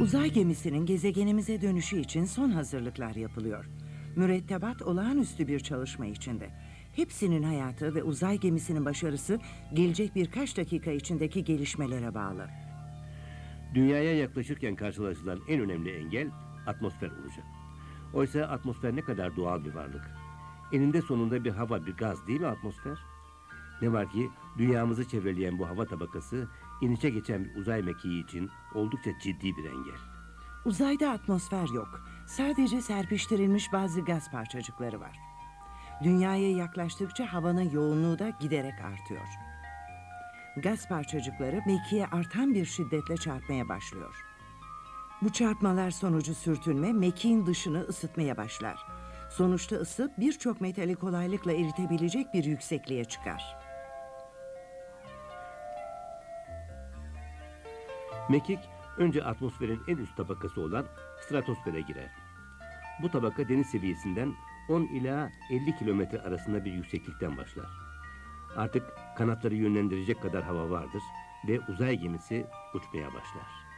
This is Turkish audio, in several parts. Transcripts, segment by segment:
Uzay gemisinin gezegenimize dönüşü için son hazırlıklar yapılıyor. Mürettebat olağanüstü bir çalışma içinde. Hepsinin hayatı ve uzay gemisinin başarısı gelecek birkaç dakika içindeki gelişmelere bağlı. Dünyaya yaklaşırken karşılaşılan en önemli engel atmosfer olacak. Oysa atmosfer ne kadar doğal bir varlık. Eninde sonunda bir hava, bir gaz değil mi atmosfer? Ne var ki dünyamızı çevreleyen bu hava tabakası inişe geçen bir uzay mekiği için oldukça ciddi bir engel. Uzayda atmosfer yok. Sadece serpiştirilmiş bazı gaz parçacıkları var. Dünyaya yaklaştıkça havanın yoğunluğu da giderek artıyor. Gaz parçacıkları mekiğe artan bir şiddetle çarpmaya başlıyor. Bu çarpmalar sonucu sürtünme mekiğin dışını ısıtmaya başlar. Sonuçta ısı birçok metali kolaylıkla eritebilecek bir yüksekliğe çıkar. Mekik önce atmosferin en üst tabakası olan stratosfere girer. Bu tabaka deniz seviyesinden 10 ila 50 kilometre arasında bir yükseklikten başlar. Artık kanatları yönlendirecek kadar hava vardır ve uzay gemisi uçmaya başlar.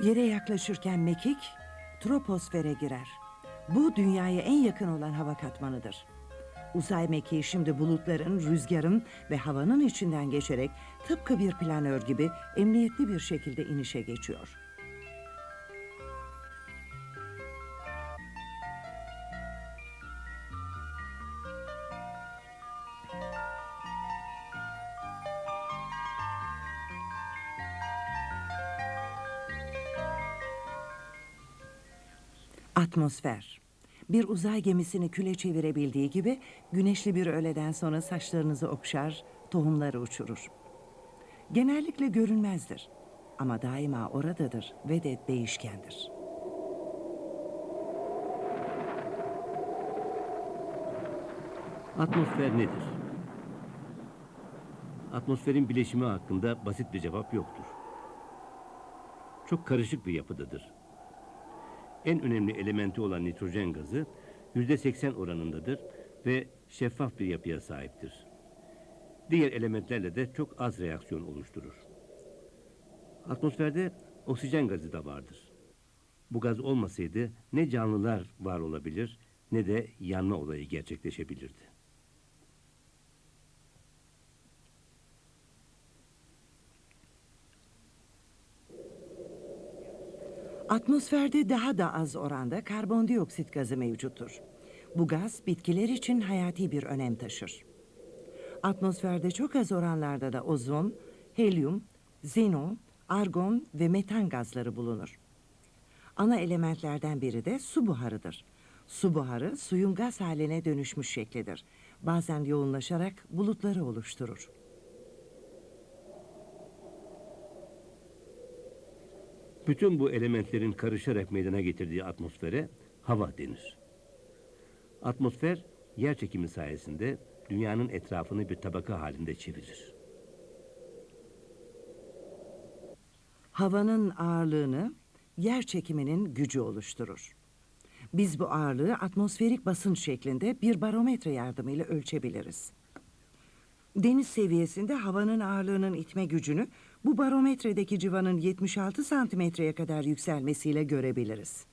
Yere yaklaşırken mekik troposfere girer. Bu dünyaya en yakın olan hava katmanıdır. Uzay mekiği şimdi bulutların, rüzgarın ve havanın içinden geçerek tıpkı bir planör gibi emniyetli bir şekilde inişe geçiyor. Atmosfer. Bir uzay gemisini küle çevirebildiği gibi güneşli bir öğleden sonra saçlarınızı okşar, tohumları uçurur. Genellikle görünmezdir ama daima oradadır ve de değişkendir. Atmosfer nedir? Atmosferin bileşimi hakkında basit bir cevap yoktur. Çok karışık bir yapıdadır. En önemli elementi olan nitrojen gazı yüzde seksen oranındadır ve şeffaf bir yapıya sahiptir. Diğer elementlerle de çok az reaksiyon oluşturur. Atmosferde oksijen gazı da vardır. Bu gaz olmasaydı ne canlılar var olabilir ne de yanma olayı gerçekleşebilirdi. Atmosferde daha da az oranda karbondioksit gazı mevcuttur. Bu gaz bitkiler için hayati bir önem taşır. Atmosferde çok az oranlarda da ozon, helyum, xenon, argon ve metan gazları bulunur. Ana elementlerden biri de su buharıdır. Su buharı suyun gaz haline dönüşmüş şeklidir. Bazen yoğunlaşarak bulutları oluşturur. Bütün bu elementlerin karışarak meydana getirdiği atmosfere hava denir. Atmosfer yer çekimi sayesinde dünyanın etrafını bir tabaka halinde çevirir. Havanın ağırlığını yer çekiminin gücü oluşturur. Biz bu ağırlığı atmosferik basınç şeklinde bir barometre yardımıyla ölçebiliriz. Deniz seviyesinde havanın ağırlığının itme gücünü bu barometredeki civanın 76 santimetreye kadar yükselmesiyle görebiliriz.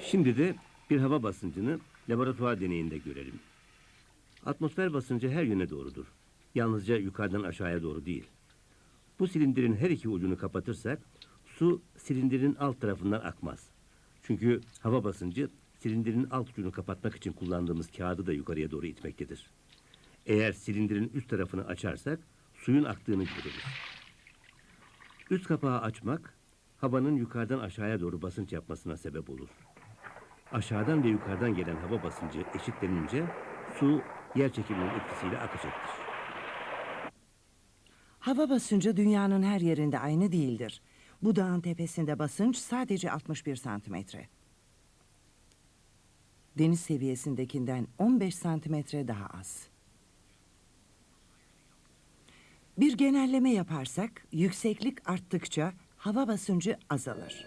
Şimdi de bir hava basıncını laboratuvar deneyinde görelim. Atmosfer basıncı her yöne doğrudur. Yalnızca yukarıdan aşağıya doğru değil. Bu silindirin her iki ucunu kapatırsak su silindirin alt tarafından akmaz. Çünkü hava basıncı silindirin alt ucunu kapatmak için kullandığımız kağıdı da yukarıya doğru itmektedir. Eğer silindirin üst tarafını açarsak suyun aktığını görürüz. Üst kapağı açmak havanın yukarıdan aşağıya doğru basınç yapmasına sebep olur. Aşağıdan ve yukarıdan gelen hava basıncı eşitlenince su yer çekiminin etkisiyle akacaktır. Hava basıncı dünyanın her yerinde aynı değildir. Bu dağın tepesinde basınç sadece 61 santimetre. Deniz seviyesindekinden 15 santimetre daha az. Bir genelleme yaparsak yükseklik arttıkça hava basıncı azalır.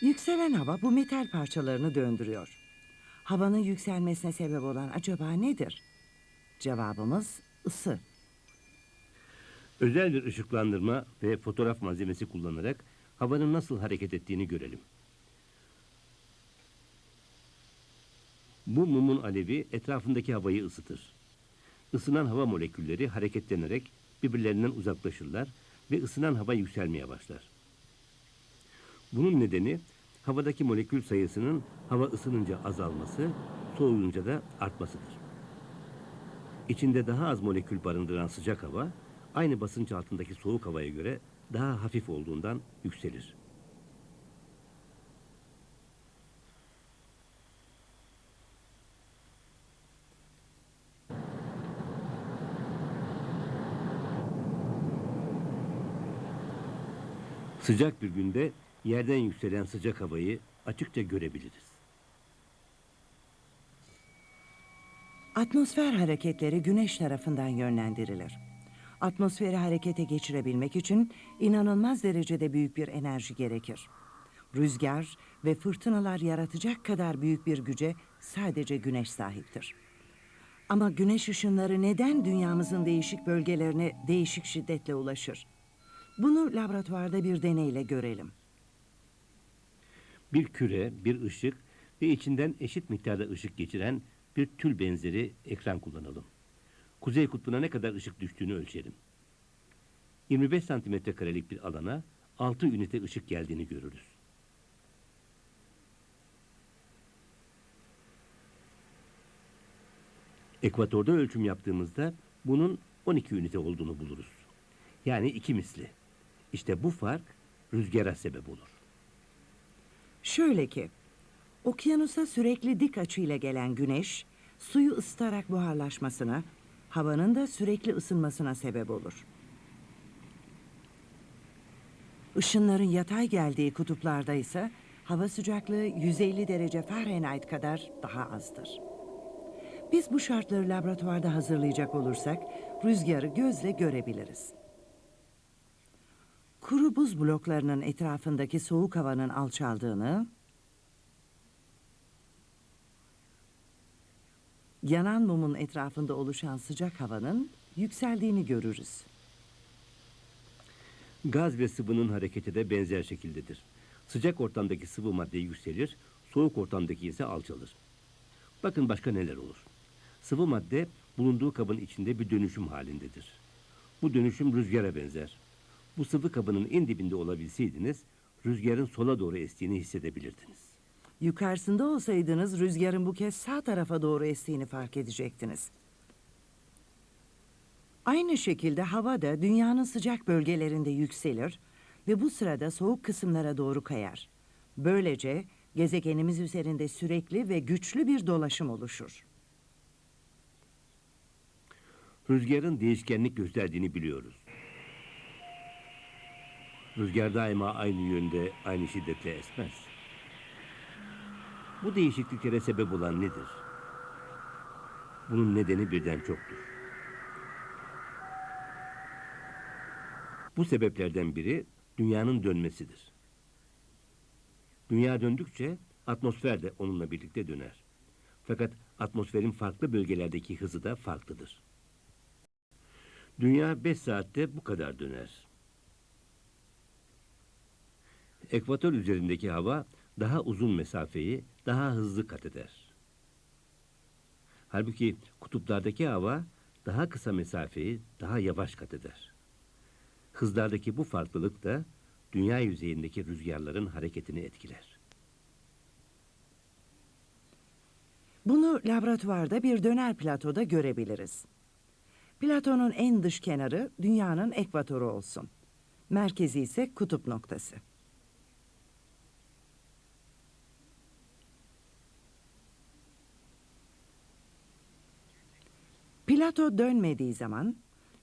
Yükselen hava bu metal parçalarını döndürüyor. Havanın yükselmesine sebep olan acaba nedir? Cevabımız ısı. Özel bir ışıklandırma ve fotoğraf malzemesi kullanarak havanın nasıl hareket ettiğini görelim. Bu mumun alevi etrafındaki havayı ısıtır. Isınan hava molekülleri hareketlenerek birbirlerinden uzaklaşırlar ve ısınan hava yükselmeye başlar. Bunun nedeni havadaki molekül sayısının hava ısınınca azalması, soğuyunca da artmasıdır. İçinde daha az molekül barındıran sıcak hava, aynı basınç altındaki soğuk havaya göre daha hafif olduğundan yükselir. Sıcak bir günde yerden yükselen sıcak havayı açıkça görebiliriz. Atmosfer hareketleri güneş tarafından yönlendirilir. Atmosferi harekete geçirebilmek için inanılmaz derecede büyük bir enerji gerekir. Rüzgar ve fırtınalar yaratacak kadar büyük bir güce sadece güneş sahiptir. Ama güneş ışınları neden dünyamızın değişik bölgelerine değişik şiddetle ulaşır? Bunu laboratuvarda bir deneyle görelim. Bir küre, bir ışık ve içinden eşit miktarda ışık geçiren bir tül benzeri ekran kullanalım. Kuzey kutbuna ne kadar ışık düştüğünü ölçelim. 25 santimetre karelik bir alana 6 ünite ışık geldiğini görürüz. Ekvatorda ölçüm yaptığımızda bunun 12 ünite olduğunu buluruz. Yani iki misli. İşte bu fark rüzgara sebep olur. Şöyle ki, okyanusa sürekli dik açıyla gelen güneş, suyu ısıtarak buharlaşmasına, havanın da sürekli ısınmasına sebep olur. Işınların yatay geldiği kutuplarda ise hava sıcaklığı 150 derece Fahrenheit kadar daha azdır. Biz bu şartları laboratuvarda hazırlayacak olursak rüzgarı gözle görebiliriz. Kuru buz bloklarının etrafındaki soğuk havanın alçaldığını, yanan mumun etrafında oluşan sıcak havanın yükseldiğini görürüz. Gaz ve sıvının hareketi de benzer şekildedir. Sıcak ortamdaki sıvı madde yükselir, soğuk ortamdaki ise alçalır. Bakın başka neler olur. Sıvı madde bulunduğu kabın içinde bir dönüşüm halindedir. Bu dönüşüm rüzgara benzer. Bu sıvı kabının en dibinde olabilseydiniz, rüzgarın sola doğru estiğini hissedebilirdiniz. Yukarısında olsaydınız rüzgarın bu kez sağ tarafa doğru estiğini fark edecektiniz. Aynı şekilde hava da dünyanın sıcak bölgelerinde yükselir ve bu sırada soğuk kısımlara doğru kayar. Böylece gezegenimiz üzerinde sürekli ve güçlü bir dolaşım oluşur. Rüzgarın değişkenlik gösterdiğini biliyoruz. Rüzgar daima aynı yönde, aynı şiddetle esmez. Bu değişikliklere sebep olan nedir? Bunun nedeni birden çoktur. Bu sebeplerden biri dünyanın dönmesidir. Dünya döndükçe atmosfer de onunla birlikte döner. Fakat atmosferin farklı bölgelerdeki hızı da farklıdır. Dünya 5 saatte bu kadar döner. Ekvator üzerindeki hava daha uzun mesafeyi daha hızlı kat eder. Halbuki kutuplardaki hava daha kısa mesafeyi daha yavaş kat eder. Hızlardaki bu farklılık da dünya yüzeyindeki rüzgarların hareketini etkiler. Bunu laboratuvarda bir döner platoda görebiliriz. Platonun en dış kenarı dünyanın ekvatoru olsun. Merkezi ise kutup noktası. Plato dönmediği zaman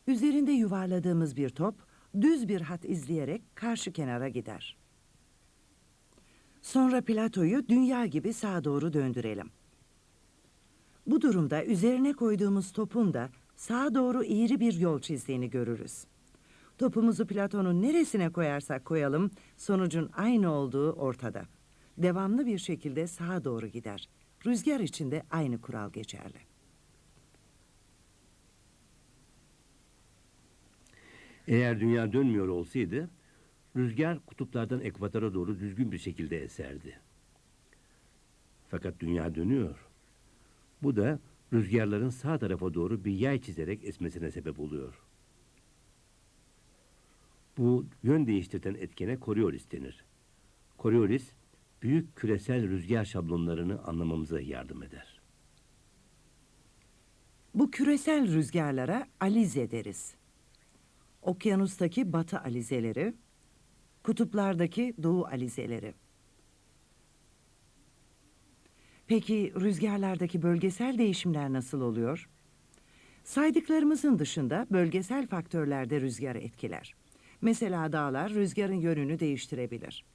üzerinde yuvarladığımız bir top düz bir hat izleyerek karşı kenara gider. Sonra Plato'yu dünya gibi sağa doğru döndürelim. Bu durumda üzerine koyduğumuz topun da sağa doğru eğri bir yol çizdiğini görürüz. Topumuzu Platon'un neresine koyarsak koyalım sonucun aynı olduğu ortada. Devamlı bir şekilde sağa doğru gider. Rüzgar için de aynı kural geçerli. Eğer dünya dönmüyor olsaydı, rüzgar kutuplardan ekvatora doğru düzgün bir şekilde eserdi. Fakat dünya dönüyor. Bu da rüzgarların sağ tarafa doğru bir yay çizerek esmesine sebep oluyor. Bu yön değiştirten etkene Coriolis denir. Coriolis, büyük küresel rüzgar şablonlarını anlamamıza yardım eder. Bu küresel rüzgarlara alize deriz. Okyanustaki batı alizeleri, kutuplardaki doğu alizeleri. Peki rüzgarlardaki bölgesel değişimler nasıl oluyor? Saydıklarımızın dışında bölgesel faktörler de rüzgarı etkiler. Mesela dağlar rüzgarın yönünü değiştirebilir.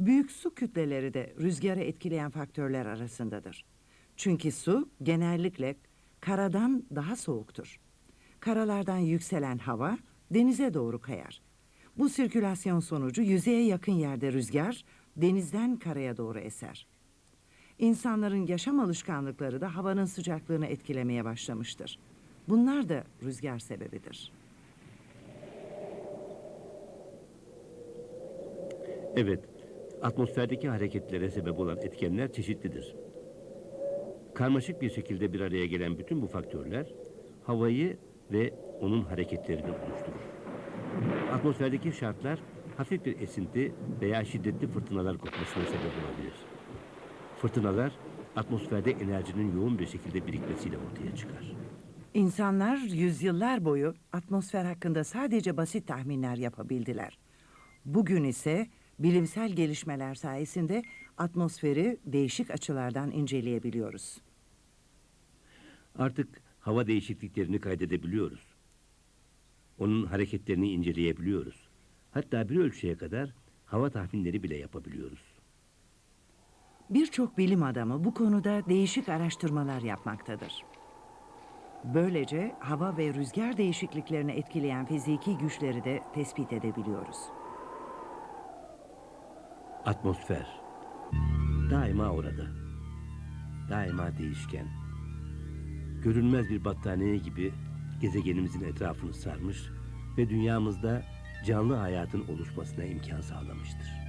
Büyük su kütleleri de rüzgarı etkileyen faktörler arasındadır. Çünkü su genellikle karadan daha soğuktur. Karalardan yükselen hava denize doğru kayar. Bu sirkülasyon sonucu yüzeye yakın yerde rüzgar denizden karaya doğru eser. İnsanların yaşam alışkanlıkları da havanın sıcaklığını etkilemeye başlamıştır. Bunlar da rüzgar sebebidir. Evet, atmosferdeki hareketlere sebep olan etkenler çeşitlidir. Karmaşık bir şekilde bir araya gelen bütün bu faktörler havayı ve onun hareketlerini oluşturur. Atmosferdeki şartlar hafif bir esinti veya şiddetli fırtınalar kopmasına sebep olabilir. Fırtınalar atmosferde enerjinin yoğun bir şekilde birikmesiyle ortaya çıkar. İnsanlar yüzyıllar boyu atmosfer hakkında sadece basit tahminler yapabildiler. Bugün ise bilimsel gelişmeler sayesinde atmosferi değişik açılardan inceleyebiliyoruz. Artık hava değişikliklerini kaydedebiliyoruz. Onun hareketlerini inceleyebiliyoruz. Hatta bir ölçüye kadar hava tahminleri bile yapabiliyoruz. Birçok bilim adamı bu konuda değişik araştırmalar yapmaktadır. Böylece hava ve rüzgar değişikliklerini etkileyen fiziki güçleri de tespit edebiliyoruz. Atmosfer. Daima orada. Daima değişken. Görünmez bir battaniye gibi gezegenimizin etrafını sarmış ve dünyamızda canlı hayatın oluşmasına imkan sağlamıştır.